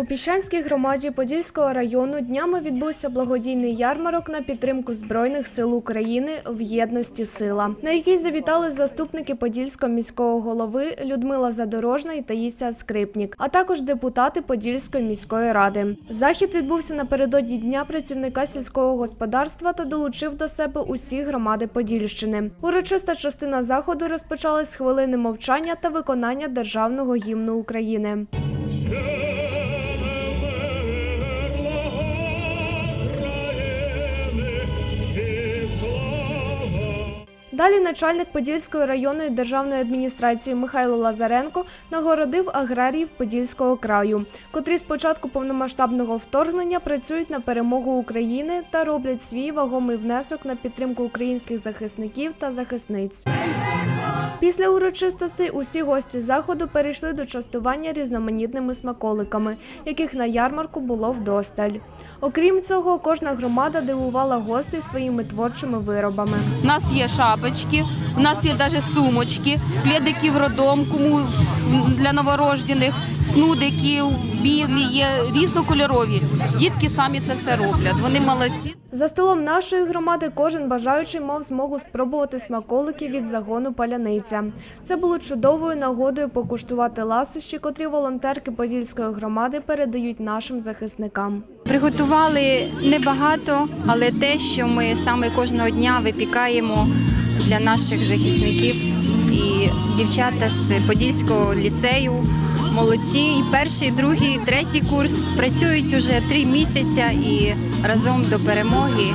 У Піщанській громаді Подільського району днями відбувся благодійний ярмарок на підтримку Збройних сил України в єдності сила, на який завітали заступники Подільського міського голови Людмила Задорожна і Таїся Скрипнік, а також депутати Подільської міської ради. Захід відбувся напередодні дня працівника сільського господарства та долучив до себе усі громади Подільщини. Урочиста частина заходу розпочалась з хвилини мовчання та виконання державного гімну України. Далі начальник Подільської районної державної адміністрації Михайло Лазаренко нагородив аграріїв Подільського краю, котрі з початку повномасштабного вторгнення працюють на перемогу України та роблять свій вагомий внесок на підтримку українських захисників та захисниць. Після урочистостей усі гості заходу перейшли до частування різноманітними смаколиками, яких на ярмарку було вдосталь. Окрім цього, кожна громада дивувала гостей своїми творчими виробами. У нас є шапочки, у нас є навіть сумочки, пледики в родом, кому для новорождених, снудики білі, є різнокольорові. Дітки самі це все роблять. Вони молодці. За столом нашої громади кожен бажаючий мав змогу спробувати смаколики від загону паляниця. Це було чудовою нагодою покуштувати ласощі, котрі волонтерки Подільської громади передають нашим захисникам. Приготували небагато, але те, що ми саме кожного дня випікаємо для наших захисників і дівчата з Подільського ліцею. Молодці, і перший, другий, третій курс працюють уже три місяці і разом до перемоги.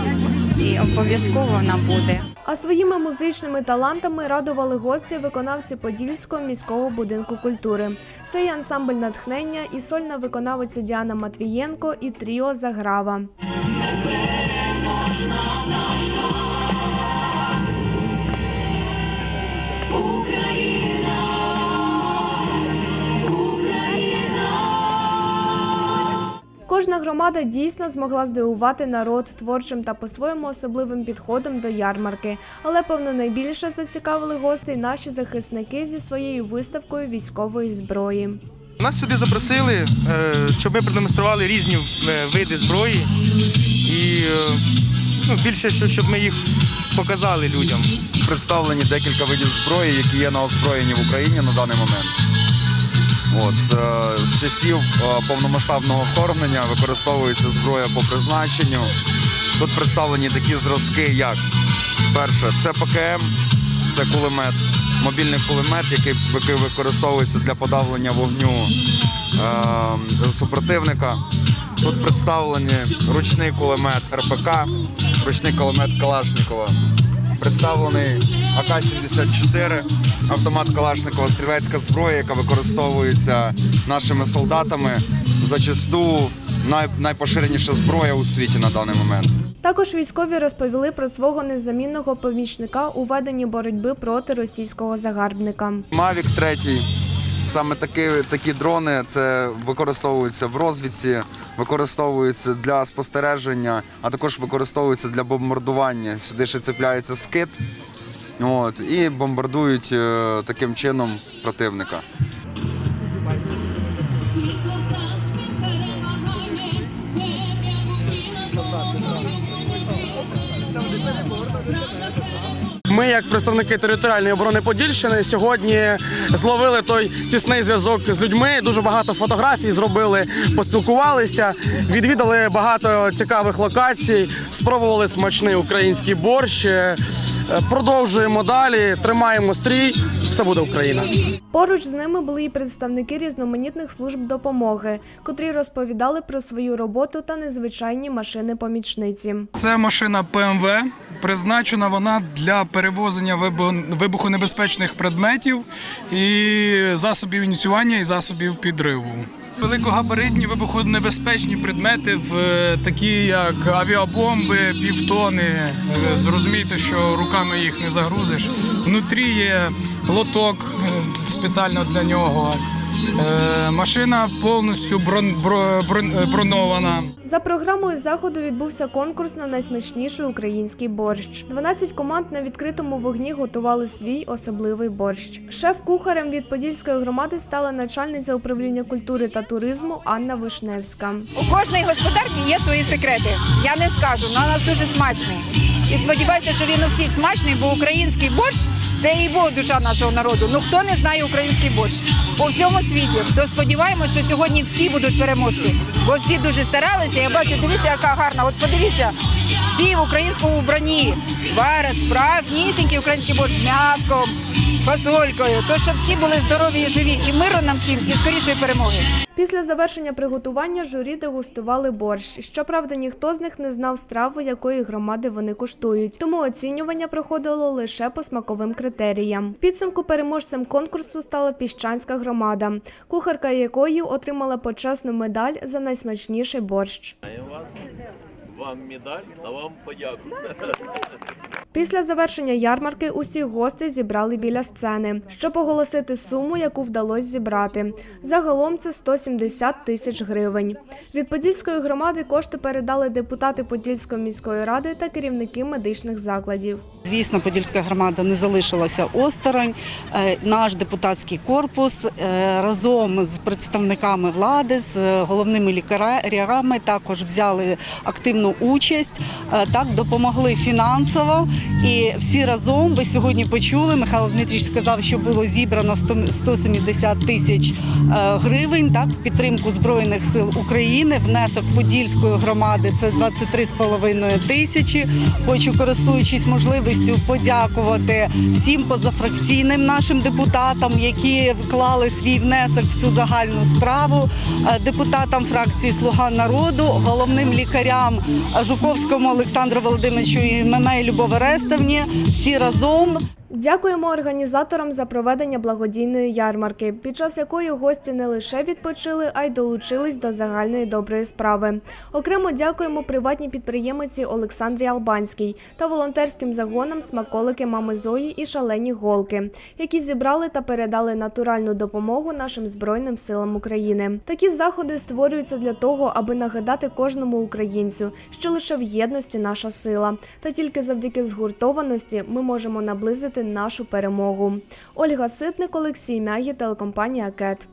І обов'язково вона буде. А своїми музичними талантами радували гості виконавці Подільського міського будинку культури. Це і ансамбль натхнення, і сольна виконавиця Діана Матвієнко, і тріо Заграва. Громада дійсно змогла здивувати народ творчим та по-своєму особливим підходом до ярмарки. Але певно найбільше зацікавили гостей наші захисники зі своєю виставкою військової зброї. Нас сюди запросили, е, щоб ми продемонстрували різні е, види зброї і е, ну, більше, що- щоб ми їх показали людям. представлені декілька видів зброї, які є на озброєнні в Україні на даний момент. От, з, е, з часів е, повномасштабного вторгнення використовується зброя по призначенню. Тут представлені такі зразки, як перше, це ПКМ, це кулемет, мобільний кулемет, який, використовується для подавлення вогню е, супротивника. Тут представлені ручний кулемет РПК, ручний кулемет Калашникова представлений АК-74, автомат Калашникова, стрілецька зброя, яка використовується нашими солдатами. Зачасту най, найпоширеніша зброя у світі на даний момент. Також військові розповіли про свого незамінного помічника у веденні боротьби проти російського загарбника. Мавік 3, саме такі, такі дрони це використовуються в розвідці, використовуються для спостереження, а також використовуються для бомбардування. Сюди ще цепляється скид от, і бомбардують е, таким чином противника. Ми, як представники територіальної оборони Подільщини, сьогодні зловили той тісний зв'язок з людьми. Дуже багато фотографій зробили, поспілкувалися, відвідали багато цікавих локацій, спробували смачний український борщ. Е, Продовжуємо далі, тримаємо стрій. Все буде Україна. Поруч з ними були і представники різноманітних служб допомоги, котрі розповідали про свою роботу та незвичайні машини-помічниці. Це машина ПМВ. Призначена вона для перевозення вибухонебезпечних предметів і засобів ініціювання і засобів підриву. Великогабаритні вибухонебезпечні предмети, в е, такі як авіабомби, півтони. Е, Зрозумійте, що руками їх не загрузиш. Внутрі є лоток е, спеціально для нього. Е, Машина повністю брон- брон- е, бронована. За програмою заходу відбувся конкурс на найсмачніший український борщ. 12 команд на відкритому вогні готували свій особливий борщ. Шеф-кухарем від Подільської громади стала начальниця управління культури та туризму Анна Вишневська. У кожної господарки є свої секрети. Я не скажу, але у нас дуже смачний. І сподіваюся, що він у всіх смачний, бо український борщ це і бо душа нашого народу. Ну хто не знає український борщ у всьому світі, то сподіваємося, що сьогодні всі будуть переможці, бо всі дуже старалися. Я бачу, дивіться, яка гарна. От подивіться, всі в українському вбранні варять справжнісінький український борщ з м'яском, з фасолькою. То щоб всі були здорові і живі, і миру нам всім, і скорішої перемоги. Після завершення приготування журі дегустували борщ. Щоправда, ніхто з них не знав страви, якої громади вони куштують. Тому оцінювання проходило лише по смаковим критеріям. Підсумку переможцем конкурсу стала піщанська громада, кухарка якої отримала почесну медаль за найсмачніший борщ. Вам медаль, да вам подяку. Після завершення ярмарки усіх гостей зібрали біля сцени, щоб оголосити суму, яку вдалося зібрати. Загалом це 170 тисяч гривень. Від Подільської громади кошти передали депутати Подільської міської ради та керівники медичних закладів. Звісно, Подільська громада не залишилася осторонь. Е, Наш депутатський корпус е, разом з представниками влади, з головними лікарями також взяли активну участь, е, так допомогли фінансово. І всі разом ви сьогодні почули. Михайло Дмитрич сказав, що було зібрано 100 170 тисяч е, гривень так в підтримку збройних сил України. Внесок Подільської громади це 23,5 тисячі. Хочу користуючись можливістю подякувати всім позафракційним нашим депутатам, які вклали свій внесок в цю загальну справу, е, депутатам фракції Слуга народу, головним лікарям Жуковському Олександру Володимировичу і Мемей Любов Орестовні. Всі разом Дякуємо організаторам за проведення благодійної ярмарки, під час якої гості не лише відпочили, а й долучились до загальної доброї справи. Окремо дякуємо приватній підприємиці Олександрі Албанській та волонтерським загонам смаколики мами Зої і шалені голки, які зібрали та передали натуральну допомогу нашим збройним силам України. Такі заходи створюються для того, аби нагадати кожному українцю, що лише в єдності наша сила, та тільки завдяки згуртованості ми можемо наблизити нашу перемогу. Ольга Ситник, Олексій Мягі, телекомпанія КЕТ.